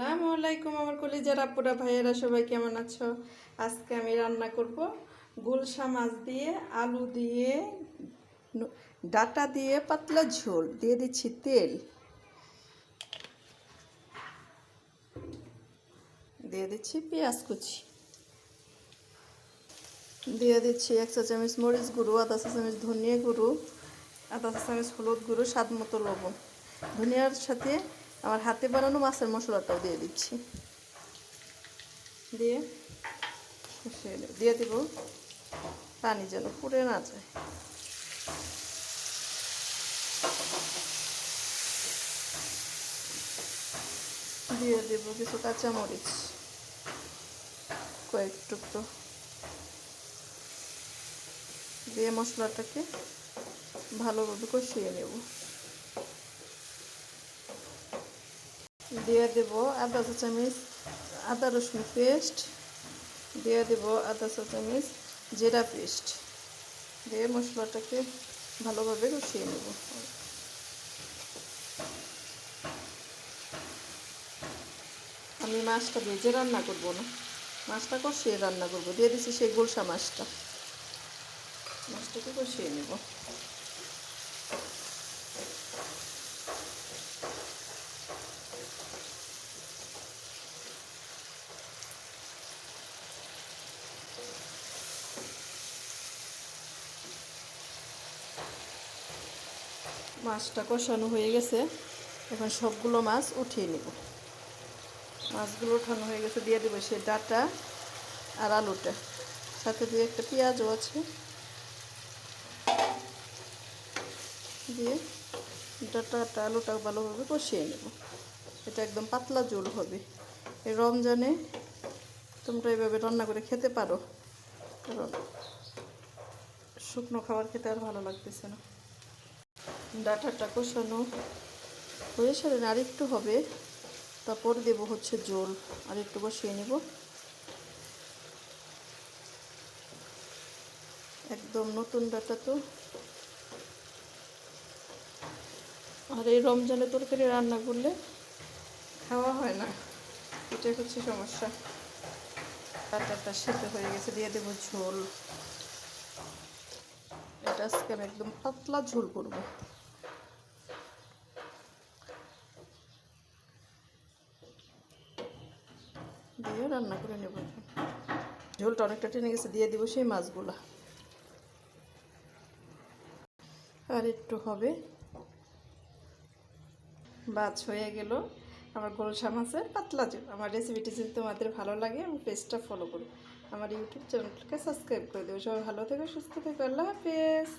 আসসালামু আলাইকুম আমার কলিজার আপুরা, ভাইয়েরা, সবাই কেমন আছো? আজকে আমি রান্না করব গুলশা মাছ দিয়ে, আলু দিয়ে ডাটা দিয়ে পাতলা ঝোল। দিয়ে দিচ্ছি তেল। দিয়ে দিচ্ছি পেঁয়াজ কুচি। দিয়ে দিচ্ছি এক চা চামচ মরিচ গুঁড়ো, আধা চা চামচ ধনিয়া গুঁড়ো, আধা চা চামচ হলুদ গুঁড়ো, স্বাদ মতো লবণ। ধনিয়ার সাথে আমার হাতে বানানো মাছের মশলাটাও দিয়ে দিচ্ছি। দিয়ে দিয়ে দেব পানি যেন পুড়ে না যায়। দিয়ে দেব কিছু কাঁচামরিচ। কয়েক টুকরো। দিয়ে মশলাটাকে ভালোভাবে কষিয়ে নেব। দিয়ে দেব আদা চা চামচ আদা রসুন পেস্ট, দিয়ে দেব আদা চা চামচ জিরা পেস্ট। দিয়ে মশলাটাকে ভালোভাবে কষিয়ে নেব। আমি মাছটা ভেজে রান্না করব না। মাছটা কষিয়ে রান্না করব। দিয়ে দিচ্ছি সেই গোলসা মাছটা। মাছটাকে কষিয়ে নেব। মাছটা কষানো হয়ে গেছে। এখন সবগুলো মাছ উঠিয়ে নেব। মাছগুলো ওঠানো হয়ে গেছে, দিয়ে দেবো সে ডাটা আর আলুটা। সাথে দিয়ে একটা পেঁয়াজও আছে। দিয়ে ডাটাটা আলুটা ভালোভাবে কষিয়ে নেব। এটা একদম পাতলা ঝোল হবে। এই রমজানে তোমরা এইভাবে রান্না করে খেতে পারো। কারণ শুকনো খাবার খেতে আর ভালো লাগতেছে না। ডাটাটা কষানো হয়ে সারে আর একটু হবে। তারপর দেব হচ্ছে জল। আর একটু বসিয়ে নেব। একদম নতুন ডাটা তো। আর এই রমজানে তরকারি রান্না করলে খাওয়া হয় না। এটাই হচ্ছে সমস্যা। ডাটাটা সেদ্ধ হয়ে গেছে, দিয়ে দেবো ঝোল। এটা আজকে আমি একদম পাতলা ঝোল করব। দিয়ে রান্না করে নেব ঝোলটা অনেকটা টেনে গেছে, দিয়ে দিব সেই মাছগুলো। আর একটু হবে। বাজ হয়ে গেল। আমার গোলসা মাছের পাতলা ঝোল। আমার রেসিপিটি যদি তোমাদের ভালো লাগে আমি পেজটা ফলো করো। আমার ইউটিউব চ্যানেলটাকে সাবস্ক্রাইব করে দেবো সবাই ভালো থেকো, সুস্থ থেকো। আল্লাহ হাফেজ।